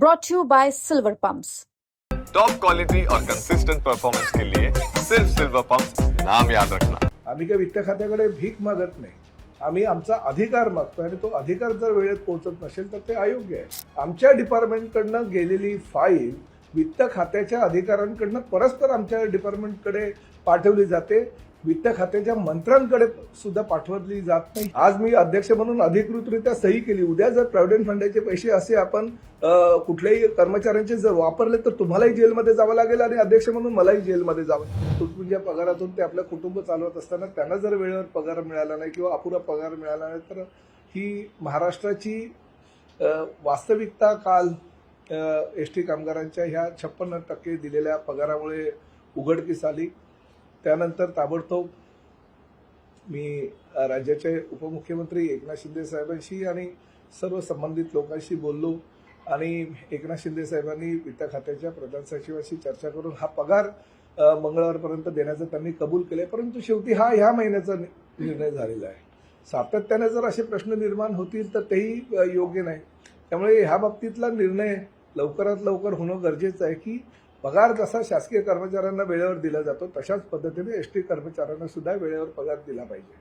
brought to you by Silver Pumps. Top quality और consistent performance के लिए सिर्फ सिल्वर पंप नाम याद रखना। आम्ही काही वित्त खात्याकडे भीक मागत नाही. आम्ही आमचा अधिकार मागतो आणि तो अधिकार जर वेळेत पोहोचत नसेल तर ते अयोग्य आहे. आमच्या डिपार्टमेंटकडनं गेलेली फाईल वित्त खात्याच्या अधिकाऱ्यांकडनं परस्पर आमच्या डिपार्टमेंटकडे पाठवली जाते. वित्त खात्याच्या मंत्र्यांकडे सुद्धा पाठवली जात नाही. आज मी अध्यक्ष म्हणून अधिकृतरित्या सही केली. उद्या जर प्रॉव्हिडंट फंडाचे पैसे असे आपण कुठल्याही कर्मचाऱ्यांचे जर वापरले तर तुम्हालाही जेलमध्ये जावं लागेल आणि अध्यक्ष म्हणून मलाही जेलमध्ये जावं तुटपुंज्या पगारातून ते आपलं कुटुंब चालवत असताना त्यांना जर वेळेवर पगार मिळाला नाही किंवा अपुरा पगार मिळाला नाही तर ही महाराष्ट्राची वास्तविकता काल एस टी कामगारांच्या ह्या छप्पन्न टक्के दिलेल्या पगारामुळे उघडकीस आली. त्यानंतर ताबडतोब मी राज्याचे उपमुख्यमंत्री एकनाथ शिंदे साहेबांशी आणि सर्व संबंधित लोकांशी बोललो आणि एकनाथ शिंदे साहेबांनी वित्त खात्याच्या प्रधान सचिवाशी चर्चा करून हा पगार मंगळवारपर्यंत देण्याचं त्यांनी कबूल केले परंतु शेवटी हा ह्या महिन्याचा निर्णय झालेला आहे. सातत्याने जर असे प्रश्न निर्माण होतील तर तेही योग्य नाही. त्यामुळे ह्या बाबतीतला निर्णय लवकरात लवकर होणं गरजेचं आहे की पगार जसा शासकीय कर्मचाऱ्यांना वेळेवर दिला जातो तशाच पद्धतीने एस टी कर्मचाऱ्यांना सुद्धा वेळेवर पगार दिला पाहिजे.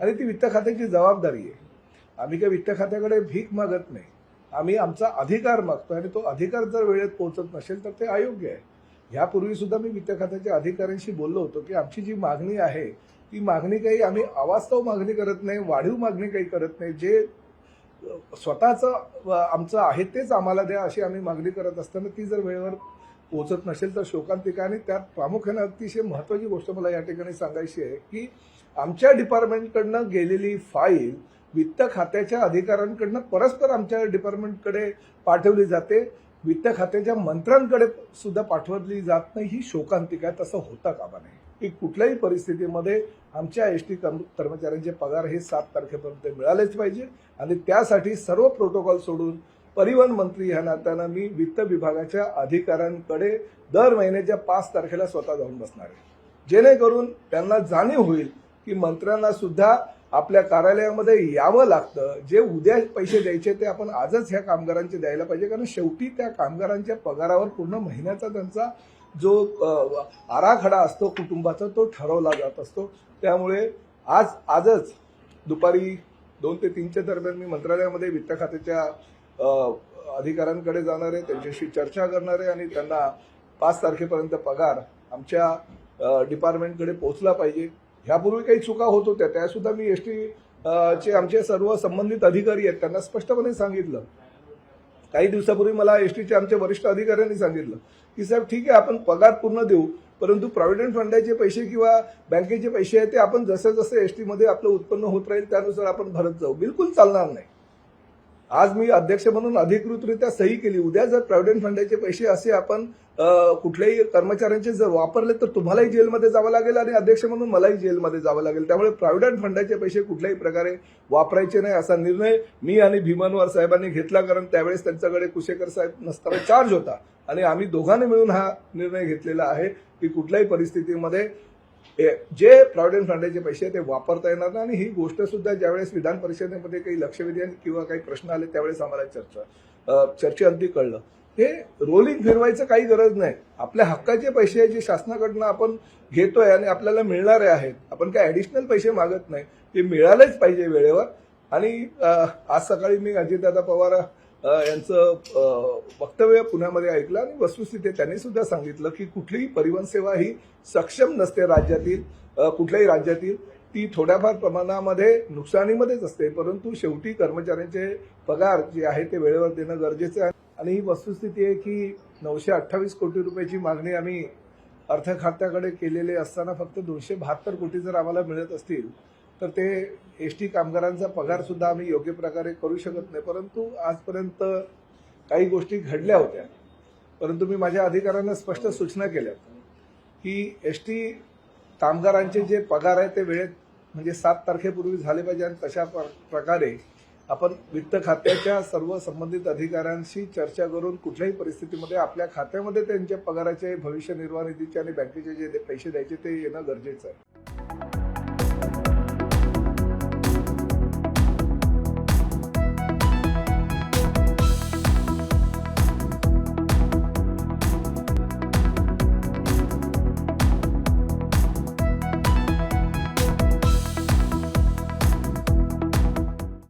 आणि ती वित्त खात्याची जबाबदारी आहे. आम्ही काही वित्त खात्याकडे भीक मागत नाही. आम्ही आमचा अधिकार मागतो आणि तो अधिकार जर वेळेत पोहोचत नसेल तर ते अयोग्य आहे. ह्यापूर्वी सुद्धा मी वित्त खात्याच्या अधिकाऱ्यांशी बोललो होतो की आमची जी मागणी आहे ती मागणी काही आम्ही अवास्तव मागणी करत नाही वाढीव मागणी काही करत नाही. जे स्वतःचं आमचं आहे तेच आम्हाला द्या अशी आम्ही मागणी करत असताना ती जर वेळेवर पोचत नसेल तर शोकांतिका आणि त्यात प्रामुख्याने अतिशय महत्त्वाची गोष्ट मला या ठिकाणी सांगायची आहे की आमच्या डिपार्टमेंटकडनं गेलेली फाईल वित्त खात्याच्या अधिकाऱ्यांकडनं परस्पर आमच्या डिपार्टमेंटकडे पाठवली जाते. वित्त खात्याच्या मंत्र्यांकडे सुद्धा पाठवली जात नाही. ही शोकांतिका आहे. तसं होता कामा नाही की कुठल्याही परिस्थितीमध्ये आमच्या एस टी कर्मचाऱ्यांचे पगार हे सात तारखेपर्यंत मिळालेच पाहिजे. आणि त्यासाठी सर्व प्रोटोकॉल सोडून परिवहन मंत्री ह्या नात्यानं मी वित्त विभागाच्या अधिकाऱ्यांकडे दर महिन्याच्या पाच तारखेला स्वतः जाऊन बसणार आहे. जेणेकरून त्यांना जाणीव होईल की मंत्र्यांना सुद्धा आपल्या कार्यालयामध्ये यावं लागतं. जे उद्या पैसे द्यायचे ते आपण आजच ह्या कामगारांचे द्यायला पाहिजे. कारण शेवटी त्या कामगारांच्या पगारावर पूर्ण महिन्याचा त्यांचा जो आराखडा असतो कुटुंबाचा तो ठरवला जात असतो. त्यामुळे आज आजच दुपारी दोन ते तीनच्या दरम्यान मी मंत्रालयामध्ये वित्त खात्याच्या अधिकाऱ्यांकडे जाणार आहे त्यांच्याशी चर्चा करणार आहे आणि त्यांना पाच तारखेपर्यंत पगार आमच्या डिपार्टमेंटकडे पोहोचला पाहिजे. ह्यापूर्वी काही चुका होत होत्या. त्यासुद्धा मी एस टी चे आमचे सर्व संबंधित अधिकारी आहेत. त्यांना स्पष्टपणे सांगितलं. काही दिवसापूर्वी मला एस टीचे आमच्या वरिष्ठ अधिकाऱ्यांनी सांगितलं की साहेब ठीक आहे आपण पगार पूर्ण देऊ परंतु प्रॉव्हिडंट फंडाचे पैसे किंवा बँकेचे पैसे आहेत ते आपण जसं जसं एस टीमध्ये आपलं उत्पन्न होत राहील त्यानुसार आपण भरत जाऊ. बिलकुल चालणार नाही. आज मी अध्यक्ष म्हणून अधिकृतरित्या सही केली. उद्या जर प्रॉव्हिडंट फंडाचे पैसे असे आपण कुठल्याही कर्मचाऱ्यांचे जर वापरले तर तुम्हालाही जेलमध्ये जावं लागेल आणि अध्यक्ष म्हणून मलाही जेलमध्ये जावं लागेल. त्यामुळे प्रॉव्हिडंट फंडाचे पैसे कुठल्याही प्रकारे वापरायचे नाही असा निर्णय मी आणि भीमनवार साहेबांनी घेतला कारण त्यावेळेस त्यांच्याकडे कुशेकर साहेब नसताना चार्ज होता. आणि आम्ही दोघांनी मिळून हा निर्णय घेतलेला आहे की कुठल्याही परिस्थितीमध्ये जे प्रॉव्हिडंट फंडाचे पैसे ते वापरता येणार नाही आणि ही गोष्ट सुद्धा ज्यावेळेस विधान परिषदेमध्ये काही लक्षवेधी किंवा काही प्रश्न आले त्यावेळेस आम्हाला चर्चा चर्चे अगदी कळलं. हे रोलिंग फिरवायचं काही गरज नाही. आपल्या हक्काचे पैसे जे शासनाकडनं आपण घेतोय आणि आपल्याला मिळणारे आहेत आपण काय ऍडिशनल पैसे मागत नाही ते मिळालेच पाहिजे वेळेवर. आणि आज सकाळी मी अजितदादा पवार यांचं वक्तव्य पुण्यामध्ये ऐकलं आणि वस्तुस्थिती त्यांनी सुद्धा सांगितलं की कुठलीही परिवहन सेवा ही सक्षम नसते राज्यातील कुठल्याही राज्यातील. ती थोड्याफार प्रमाणामध्ये नुकसानीमध्येच असते परंतु शेवटी कर्मचाऱ्यांचे पगार जे आहे ते वेळेवर देणं गरजेचं आहे. आणि ही वस्तुस्थिती आहे की नऊशे अठ्ठावीस कोटी रुपयाची मागणी आम्ही अर्थ खात्याकडे केलेली असताना फक्त दोनशे बहात्तर कोटी जर आम्हाला मिळत असतील तर ते एस टी कामगारांचा पगार सुद्धा आम्ही योग्य प्रकारे करू शकत नाही. परंतु आजपर्यंत काही गोष्टी घडल्या होत्या. परंतु मी माझ्या अधिकाऱ्यांना स्पष्ट सूचना केल्या. की एस टी कामगारांचे जे पगार आहे ते वेळेत म्हणजे सात तारखेपूर्वी झाले पाहिजे आणि तशा प्र- प्रकारे आपण वित्त खात्याच्या सर्व संबंधित अधिकाऱ्यांशी चर्चा करून कुठल्याही परिस्थितीमध्ये आपल्या खात्यामध्ये त्यांच्या पगाराचे भविष्य निर्वाह निधीचे आणि बँकेचे जे पैसे द्यायचे ते येणं गरजेचं आहे.